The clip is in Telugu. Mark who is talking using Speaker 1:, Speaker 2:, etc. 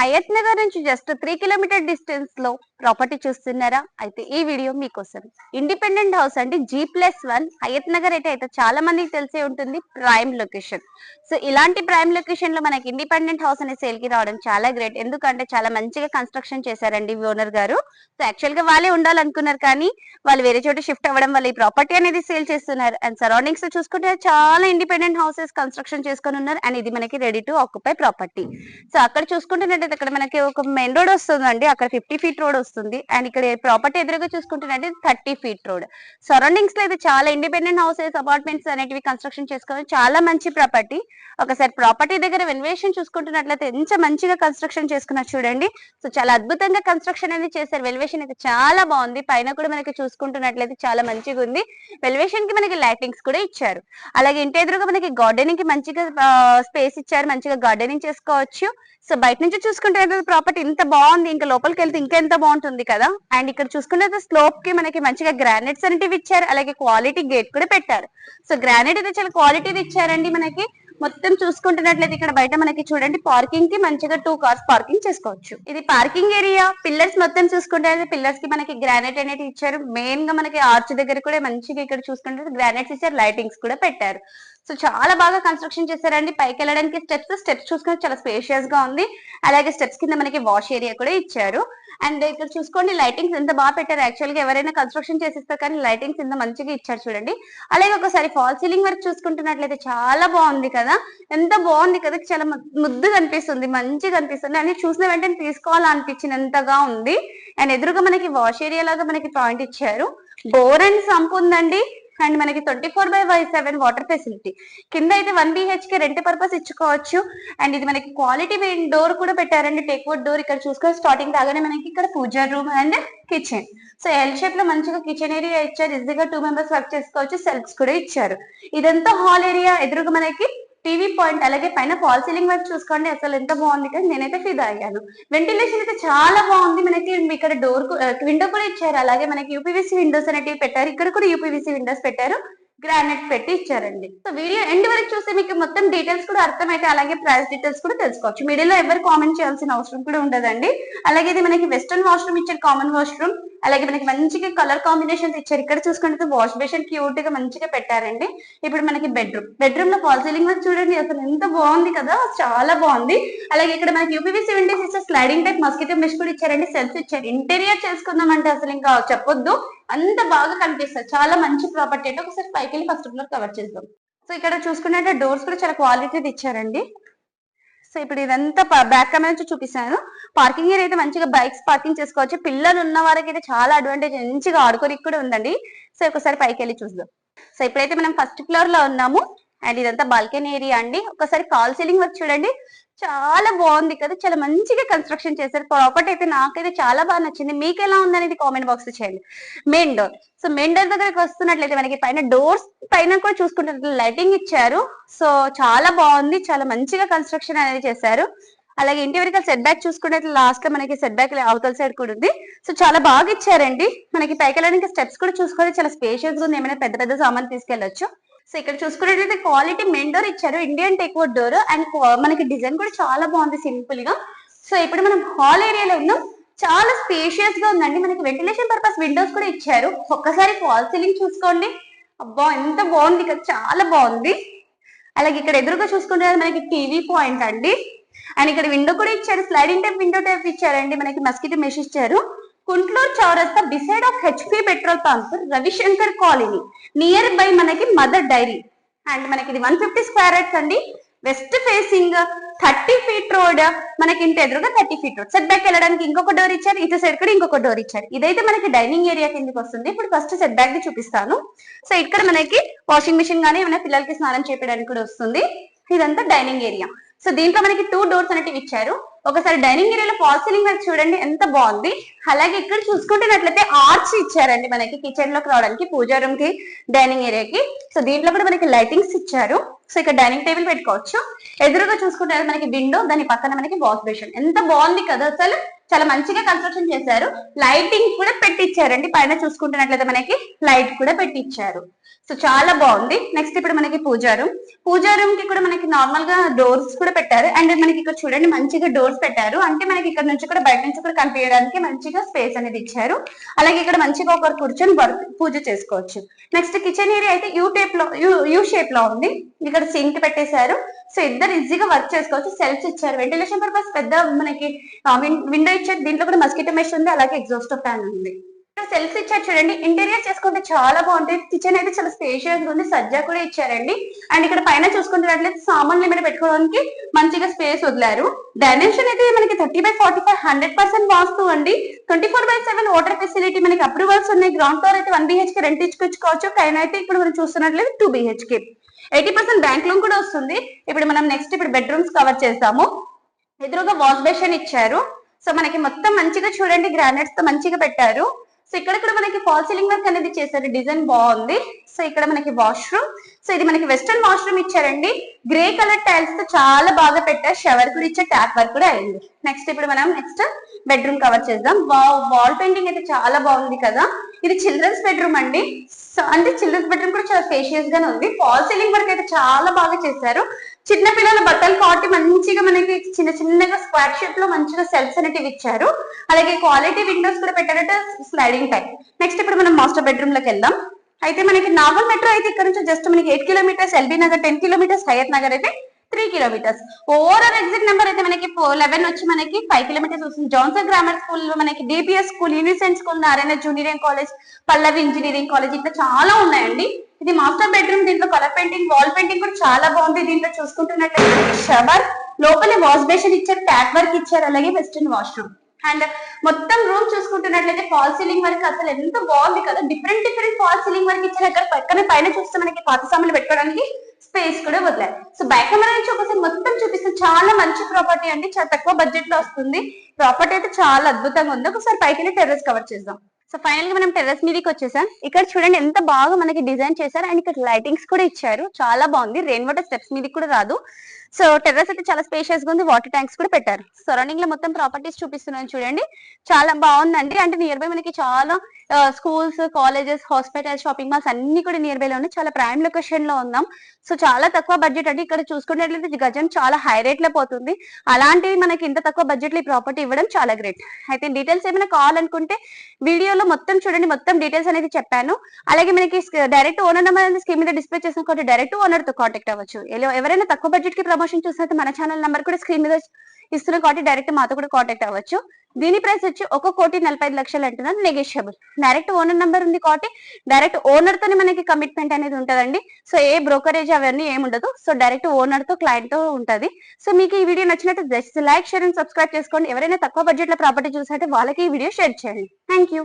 Speaker 1: హయత్ నగర్ నుంచి జస్ట్ త్రీ కిలోమీటర్ డిస్టెన్స్లో ప్రాపర్టీ చూస్తున్నారా? అయితే ఈ వీడియో మీకోసం. ఇండిపెండెంట్ హౌస్ అంటే G plus one Hayathnagar అయితే అయితే చాలా మందికి తెలిసే ఉంటుంది ప్రైమ్ లొకేషన్. సో ఇలాంటి ప్రైమ్ లొకేషన్లో మనకి ఇండిపెండెంట్ హౌస్ అనే సేల్కి రావడం చాలా గ్రేట్. ఎందుకంటే చాలా మంచిగా కన్స్ట్రక్షన్ చేశారండి ఓనర్ గారు. సో యాక్చువల్గా వాళ్ళే ఉండాలనుకున్నారు కానీ వాళ్ళు వేరే చోట షిఫ్ట్ అవ్వడం వల్ల ఈ ప్రాపర్టీ అనేది సేల్ చేస్తున్నారు. అండ్ సరౌండింగ్స్లో చూసుకుంటే చాలా ఇండిపెండెంట్ హౌసెస్ కన్స్ట్రక్షన్ చేసుకొని ఉన్నారు. అండ్ ఇది మనకి ready to occupy property. So అక్కడ చూసుకుంటున్నట్టయితే అక్కడ మనకి ఒక మెయిన్ రోడ్ వస్తుందండి. అక్కడ ఫిఫ్టీ ఫీట్ రోడ్ వస్తుంది. అండ్ ఇక్కడ ప్రాపర్టీ ఎదురుగా చూసుకుంటున్నట్టు థర్టీ ఫీట్ రోడ్ సరౌండింగ్స్లో అయితే చాలా ఇండిపెండెంట్ హౌసెస్ అపార్ట్మెంట్స్ అనేటివి కన్స్ట్రక్షన్ చేసుకోవడం చాలా మంచి ప్రాపర్టీ ఒకసారి ప్రాపర్టీ దగ్గర వెన్వేషన్ చూసుకుంటున్నట్లయితే ఎంత మంచిగా కన్స్ట్రక్షన్ చేసుకున్నారు చూడండి. సో చాలా అద్భుతంగా కన్స్ట్రక్షన్ అనేది చేశారు. వెల్వేషన్ అయితే చాలా బాగుంది. పైన కూడా మనకి చూసుకుంటున్నట్లయితే చాలా మంచిగా ఉంది. వెల్వేషన్కి మనకి లైటింగ్స్ కూడా ఇచ్చారు. అలాగే ఇంటి ఎదురుగా మనకి గార్డెనింగ్కి మంచిగా స్పేస్ ఇచ్చారు. మంచిగా గార్డెనింగ్ చేసుకోవచ్చు. సో బయట నుంచి చూసుకుంటే ప్రాపర్టీ ఇంత బాగుంది. ఇంకా లోపలికి వెళ్తే ఇంకా ఎంత బాగుంటుంది? కదా. అండ్ ఇక్కడ చూసుకుంటే స్లోప్కి మనకి మంచిగా గ్రానైట్స్ అనేటివి ఇచ్చారు. అలాగే క్వాలిటీ గేట్ కూడా పెట్టారు. సో గ్రానైట్ అయితే చాలా క్వాలిటీది ఇచ్చారండి మనకి. మొత్తం చూసుకుంటున్నట్లయితే ఇక్కడ బయట మనకి చూడండి పార్కింగ్కి మంచిగా టూ కార్స్ పార్కింగ్ చేసుకోవచ్చు. ఇది పార్కింగ్ ఏరియా పిల్లర్స్ మొత్తం చూసుకుంటే పిల్లర్స్కి మనకి గ్రానైట్ అనేది ఇచ్చారు. మెయిన్గా మనకి ఆర్చ్ దగ్గర కూడా మంచిగా ఇక్కడ చూసుకుంటే గ్రానైట్స్ ఇచ్చారు. లైటింగ్స్ కూడా పెట్టారు. సో చాలా బాగా కన్స్ట్రక్షన్ చేశారండి. పైకి వెళ్ళడానికి స్టెప్స్ స్టెప్స్ చూసుకుంటే చాలా స్పేషియస్గా ఉంది. అలాగే స్టెప్స్ కింద మనకి వాష్ ఏరియా కూడా ఇచ్చారు. అండ్ ఇక్కడ చూసుకోండి లైటింగ్స్ ఎంత బాగా పెట్టారు. యాక్చువల్గా ఎవరైనా కన్స్ట్రక్షన్ చేసిస్తారు కానీ లైటింగ్స్ ఎంత మంచిగా ఇచ్చారు చూడండి. అలాగే ఒకసారి ఫాల్ సీలింగ్ వర్క్ చూసుకుంటున్నట్లయితే చాలా బాగుంది కదా. ఎంత బాగుంది కదా చాలా ముద్దు కనిపిస్తుంది మంచిగా అనిపిస్తుంది. అని చూసిన వెంటనే తీసుకోవాలనిపించినంతగా ఉంది. అండ్ ఎదురుగా మనకి వాష్ ఏరియా లాగా మనకి పాయింట్ ఇచ్చారు. బోర్ అండ్ సంప్ ఉందండి. అండ్ మనకి ట్వంటీ ఫోర్ బై వై సెవెన్ వాటర్ ఫెసిలిటీ కింద అయితే వన్ బిహెచ్కే రెంట్ పర్పస్ ఇచ్చుకోవచ్చు. అండ్ ఇది మనకి క్వాలిటీ డోర్ కూడా పెట్టారండి. టేక్ డోర్ ఇక్కడ చూసుకొని స్టార్టింగ్ రాగానే మనకి ఇక్కడ puja room and kitchen so L షేప్లో మంచిగా కిచెన్ ఏరియా ఇచ్చారు. ఈజీగా టూ మెంబర్స్ వర్క్ చేసుకోవచ్చు. సెల్ఫ్స్ కూడా ఇచ్చారు. ఇదంతా హాల్ ఏరియా ఎదురుగా మనకి టీవీ పాయింట్ అలాగే పైన ఫాల్ సీలింగ్ వర్క్ చూసుకోండి. అసలు ఎంత బాగుంది కానీ నేనైతే ఫిదా అయ్యాను వెంటిలేషన్ అయితే చాలా బాగుంది. మనకి ఇక్కడ డోర్ విండో కూడా ఇచ్చారు. అలాగే మనకి యూపీవీసీ విండోస్ అనేటివి పెట్టారు. ఇక్కడ కూడా యూపీవీసీ విండోస్ పెట్టారు. గ్రానైట్ పెట్టి ఇచ్చారండి. సో వీడియో ఎండ్ వరకు చూస్తే మీకు మొత్తం డీటెయిల్స్ కూడా అర్థమైతే అలాగే ప్రైస్ డీటెయిల్స్ కూడా తెలుసుకోవచ్చు. మీడియాలో ఎవరు కామెంట్ చేయాల్సిన అవసరం కూడా ఉండదండి. అలాగే ఇది మనకి వెస్టర్న్ వాష్రూమ్ ఇచ్చారు కామన్ వాష్రూమ్ అలాగే మనకి మంచిగా కలర్ కాంబినేషన్స్ ఇచ్చారు. ఇక్కడ చూసుకుంటే వాష్ బేషన్ క్యూట్గా మంచిగా పెట్టారండి. ఇప్పుడు మనకి బెడ్రూమ్ బెడ్రూమ్లో ఫాల్ సీలింగ్ వర్క్ చూడండి. అసలు ఎంత బాగుంది కదా? చాలా బాగుంది. అలాగే ఇక్కడ మనకి UPV seventy six sliding type mosquito mesh కూడా ఇచ్చారండి. సెల్ఫ్ ఇచ్చారు ఇంటీరియర్ చేసుకుందాం అంటే అసలు ఇంకా చెప్పొద్దు. అంత బాగా కనిపిస్తుంది. చాలా మంచి ప్రాపర్టీ అంటే ఒకసారి పైకి వెళ్ళి ఫస్ట్ ఫ్లోర్ కవర్ చేద్దాం. సో ఇక్కడ చూసుకున్నట్టే డోర్స్ కూడా చాలా క్వాలిటీ ఇచ్చారండి. సో ఇప్పుడు ఇదంతా బ్యాక్ కెమెరా నుంచి చూపిస్తాను. పార్కింగ్ ఏరియా అయితే మంచిగా బైక్స్ పార్కింగ్ చేసుకోవచ్చు. పిల్లలు ఉన్న వారికి అయితే చాలా అడ్వాంటేజ్ మంచిగా ఆడుకోరికి కూడా ఉందండి. సో ఒకసారి పైకి వెళ్ళి చూద్దాం. సో ఇప్పుడైతే మనం ఫస్ట్ ఫ్లోర్లో ఉన్నాము. అండ్ ఇదంతా బాల్కనీ ఏరియా అండి. ఒకసారి కాల్ సీలింగ్ వర్క్ చూడండి. చాలా బాగుంది కదా చాలా మంచిగా కన్స్ట్రక్షన్ చేశారు. ప్రాపర్టీ అయితే నాకైతే చాలా బాగా నచ్చింది. మీకు ఎలా ఉందనేది కామెంట్ బాక్స్లో చేయండి. Main door so main door దగ్గరకు వస్తున్నట్లయితే మనకి పైన డోర్స్ పైన కూడా చూసుకుంటే లైటింగ్ ఇచ్చారు. సో చాలా బాగుంది. చాలా మంచిగా కన్స్ట్రక్షన్ అనేది చేశారు. అలాగే ఇంటి వరకు సెట్ బ్యాక్ చూసుకుంటే లాస్ట్లో మనకి సెట్ బ్యాక్ అవతల సైడ్ కూడా ఉంది. సో చాలా బాగా ఇచ్చారండి. మనకి పైకి వెళ్ళడానికి స్టెప్స్ కూడా చూసుకుంటే చాలా స్పేషియస్గా ఉంది. ఏమైనా పెద్ద పెద్ద సామాన్ తీసుకెళ్ళొచ్చు సో ఇక్కడ చూసుకున్నట్లయితే క్వాలిటీ మెయిన్ డోర్ ఇచ్చారు ఇండియన్ టెక్వుడ్ డోర్ అండ్ మనకి డిజైన్ కూడా చాలా బాగుంది సింపుల్గా. సో ఇప్పుడు మనం హాల్ ఏరియాలో ఉన్నాం. చాలా స్పేషియస్గా ఉందండి. మనకి వెంటిలేషన్ పర్పస్ విండోస్ కూడా ఇచ్చారు. ఒక్కసారి ఫాల్ సీలింగ్ చూసుకోండి. అబ్బా ఎంత బాగుంది ఇక్కడ చాలా బాగుంది. అలాగే ఇక్కడ ఎదురుగా చూసుకుంటే మనకి టీవీ పాయింట్ అండి. అండ్ ఇక్కడ విండో కూడా ఇచ్చారు. స్లైడింగ్ టైప్ విండో టైప్ ఇచ్చారండి. మనకి మస్కిటో మెష్ ఇచ్చారు. కుంట్లూరు చౌరస్తా beside of HP petrol pump Ravishankar colony near by మనకి మదర్ డైరీ అండ్ మనకి ఇది వన్ ఫిఫ్టీ స్క్వేర్ యార్డ్స్ అండి. West facing thirty feet road మనకి ఇంటి ఎదురుగా thirty feet road set back వెళ్ళడానికి ఇంకొక డోర్ ఇచ్చారు ఇటు సైడ్ కూడా ఇంకొక డోర్ ఇచ్చారు. ఇదైతే మనకి డైనింగ్ ఏరియా కిందకి వస్తుంది. ఇప్పుడు ఫస్ట్ సెట్ బ్యాక్ ది చూపిస్తాను. సో ఇక్కడ మనకి వాషింగ్ మిషన్ గానీ ఏమైనా పిల్లలకి స్నానం చేయడానికి కూడా వస్తుంది. ఇదంతా డైనింగ్ ఏరియా. సో దీంట్లో మనకి టూ డోర్స్ అనేటివి ఇచ్చారు. ఒకసారి డైనింగ్ ఏరియాలో ఫాల్ సీలింగ్ వర్క్ చూడండి ఎంత బాగుంది. అలాగే ఇక్కడ చూసుకుంటున్నట్లయితే ఆర్చ్ ఇచ్చారండి మనకి కిచెన్లోకి రావడానికి పూజా రూమ్కి డైనింగ్ ఏరియాకి సో దీంట్లో కూడా మనకి లైటింగ్స్ ఇచ్చారు. సో ఇక్కడ డైనింగ్ టేబుల్ పెట్టుకోవచ్చు. ఎదురుగా చూసుకుంటే మనకి విండో దాని పక్కన మనకి వాష్ బేషన్ ఎంత బాగుంది కదా అసలు. చాలా మంచిగా కన్స్ట్రక్షన్ చేశారు. లైటింగ్ కూడా పెట్టించారండి పైన చూసుకుంటున్నట్లయితే మనకి లైట్ కూడా పెట్టించారు సో చాలా బాగుంది. నెక్స్ట్ ఇప్పుడు మనకి పూజా రూమ్ పూజా రూమ్కి కూడా మనకి నార్మల్గా డోర్స్ కూడా పెట్టారు. అండ్ మనకి ఇక్కడ చూడండి మంచిగా డోర్స్ పెట్టారు. అంటే మనకి ఇక్కడ నుంచి కూడా బయట నుంచి కూడా కనిపించడానికి మంచిగా స్పేస్ అనేది ఇచ్చారు. అలాగే ఇక్కడ మంచిగా ఒకరు కూర్చొని పూజ చేసుకోవచ్చు. నెక్స్ట్ కిచెన్ ఏరియా అయితే యూ టైప్లో యూ షేప్లో ఉంది. ఇక్కడ సింక్ పెట్టేశారు. సో ఇద్దరు ఈజీగా వర్క్ చేసుకోవచ్చు. సెల్ఫ్స్ ఇచ్చారు. వెంటిలేషన్ పర్పస్ పెద్ద మనకి విండో ఇచ్చారు. దీంట్లో కూడా మస్కిటో మెష్ ఉంది అలాగే ఎగ్జాస్ట్ ఫ్యాన్ ఉంది. సెల్ఫ్ ఇచ్చారు చూడండి. ఇంటీరియర్ చేసుకుంటే చాలా బాగుంటుంది కిచెన్ అయితే చాలా స్పేషియస్ ఉంది. సజ్జా కూడా ఇచ్చారండి. అండ్ ఇక్కడ పైన చూసుకుంటున్నట్లయితే సామాన్లు ఏమైనా పెట్టుకోవడానికి మంచిగా స్పేస్ వదిలారు. డైమెన్షన్ అయితే మనకి thirty by forty five hundred percent వాస్తు అండి. Twenty four by seven water facility మనకి అప్రూవల్స్ ఉన్నాయి. గ్రౌండ్ ఫ్లోర్ అయితే వన్ బిహెచ్కే రెంట్ ఇచ్చుకోవచ్చు. పైన అయితే ఇప్పుడు మనం చూస్తున్నట్లయితే two BHK. Eighty percent bank loan కూడా వస్తుంది. ఇప్పుడు మనం నెక్స్ట్ ఇప్పుడు బెడ్రూమ్స్ కవర్ చేస్తాము. ఎదురుగా వాష్ బేషన్ ఇచ్చారు. సో మనకి మొత్తం మంచిగా చూడండి గ్రానైట్స్తో మంచిగా పెట్టారు. సో ఇక్కడ కూడా మనకి ఫాల్ సీలింగ్ వర్క్ అనేది చేశారు. డిజైన్ బాగుంది. సో ఇక్కడ మనకి వాష్రూమ్ సో ఇది మనకి వెస్టర్న్ వాష్రూమ్ ఇచ్చారండి. గ్రే కలర్ టైల్స్తో చాలా బాగా పెట్టారు. షవర్ కూడా ఇచ్చే ట్యాప్ వర్క్ కూడా అయింది. నెక్స్ట్ ఇప్పుడు మనం నెక్స్ట్ బెడ్రూమ్ కవర్ చేద్దాం. వాల్ పెయింటింగ్ అయితే చాలా బాగుంది కదా. ఇది చిల్డ్రన్స్ బెడ్రూమ్ అండి. సో అంటే చిల్డ్రన్స్ బెడ్రూమ్ కూడా చాలా స్పేషియస్ గానే ఉంది. ఫాల్ సీలింగ్ వర్క్ అయితే చాలా బాగా చేశారు. చిన్న పిల్లల బట్టలు కాబట్టి మంచిగా మనకి చిన్న చిన్నగా స్క్వాట్ షేప్లో మంచిగా సెల్ఫ్స్ అనేటివి ఇచ్చారు. అలాగే క్వాలిటీ విండోస్ కూడా పెట్టారంటే స్లైడింగ్ టైప్ నెక్స్ట్ ఇప్పుడు మనం మాస్టర్ బెడ్రూమ్లోకి వెళ్దాం. అయితే మనకి నాగల్ మెట్రో అయితే ఇక్కడ నుంచి జస్ట్ మనకి eight kilometers LB Nagar ten kilometers Hayathnagar అయితే three kilometers. Overall exit number అయితే మనకి లెవెన్ వచ్చి మనకి ఫైవ్ కిలోమీటర్స్ వస్తుంది. జాన్సన్ గ్రామర్ స్కూల్ మనకి DPS school Unicent school Narayana junior college Pallavi engineering college ఇట్లా చాలా ఉన్నాయండి. ఇది మాస్టర్ బెడ్రూమ్ దీంట్లో కలర్ పెయింటింగ్ వాల్ పెయింటింగ్ కూడా చాలా బాగుంది. దీంట్లో చూసుకుంటున్నట్లయితే షవర్ లోపల వాష్ బేషన్ ఇచ్చారు ట్యాప్ వర్క్ ఇచ్చారు అలాగే వెస్టర్న్ వాష్రూమ్ అండ్ మొత్తం రూమ్ చూసుకుంటున్నట్లయితే ఫాల్ సీలింగ్ వరకు అసలు ఎంత బాగుంది కదా. Different different fall ceiling work ఇచ్చారు. అక్కడ పక్కన పైన చూస్తే మనకి పాత సామాన్లు పెట్టుకోవడానికి స్పేస్ కూడా వదిలారు. సో బ్యాక్ కెమెరా నుంచి ఒకసారి మొత్తం చూపిస్తే చాలా మంచి ప్రాపర్టీ అండి. చాలా తక్కువ బడ్జెట్లో వస్తుంది. ప్రాపర్టీ అయితే చాలా అద్భుతంగా ఉంది. ఒకసారి పైకి టెర్రస్ కవర్ చేద్దాం. సో ఫైనల్గా మనం టెర్రస్ మీదకి వచ్చేసాం. ఇక్కడ చూడండి ఎంత బాగా మనకి డిజైన్ చేశారు. అండ్ ఇక్కడ లైటింగ్స్ కూడా ఇచ్చారు. చాలా బాగుంది. రెయిన్ వాటర్ స్టెప్స్ మీదకి కూడా రాదు. సో టెర్రస్ అయితే చాలా స్పేషియస్గా ఉంది. వాటర్ ట్యాంక్స్ కూడా పెట్టారు. సరౌండింగ్లో మొత్తం ప్రాపర్టీస్ చూపిస్తున్నాను చూడండి. చాలా బాగుందండి. అంటే నియర్ బై మనకి చాలా schools colleges hospitals shopping malls అన్ని కూడా నియర్ బై లో ఉన్నాయి చాలా ప్రైమ్ లొకేషన్లో ఉన్నాం. సో చాలా తక్కువ బడ్జెట్ అంటే ఇక్కడ చూసుకున్నట్లయితే గజం చాలా హై రేట్లో పోతుంది. అలాంటివి మనకి ఇంత తక్కువ బడ్జెట్లో ఈ ప్రాపర్టీ ఇవ్వడం చాలా గ్రేట్ అయితే డీటెయిల్స్ ఏమైనా కావాలనుకుంటే వీడియోలో మొత్తం చూడండి. మొత్తం డీటెయిల్స్ అనేది చెప్పాను. అలాగే మనకి డైరెక్ట్ ఓనర్ నెంబర్ అనేది స్క్రీన్ మీద డిస్ప్లే చేసిన డైరెక్ట్ ఓనర్తో కాంటాక్ట్ అవ్వచ్చు. ఎవరైనా తక్కువ బడ్జెట్కి ప్రమోషన్ చూసినట్టు మన ఛానల్ నెంబర్ కూడా స్క్రీన్ మీద ఇస్తున్నాం కాబట్టి డైరెక్ట్ మాతో కూడా కాంటాక్ట్ అవ్వచ్చు. దీని ప్రైస్ వచ్చి ఒక కోటి నలభై ఐదు లక్షలు అంటున్నారు నెగోషియబుల్ డైరెక్ట్ ఓనర్ నెంబర్ ఉంది కాబట్టి డైరెక్ట్ ఓనర్ తోనే మనకి కమిట్మెంట్ అనేది ఉంటుందండి. సో ఏ బ్రోకరేజ్ అవన్నీ ఏమి ఉండదు. సో డైరెక్ట్ ఓనర్తో క్లయింట్తో ఉంటుంది. సో మీకు ఈ వీడియో నచ్చినట్టు just like share and subscribe చేసుకోండి. ఎవరైనా తక్కువ బడ్జెట్లో ప్రాపర్టీ చూసినట్టు వాళ్ళకి ఈ వీడియో షేర్ చేయండి. Thank you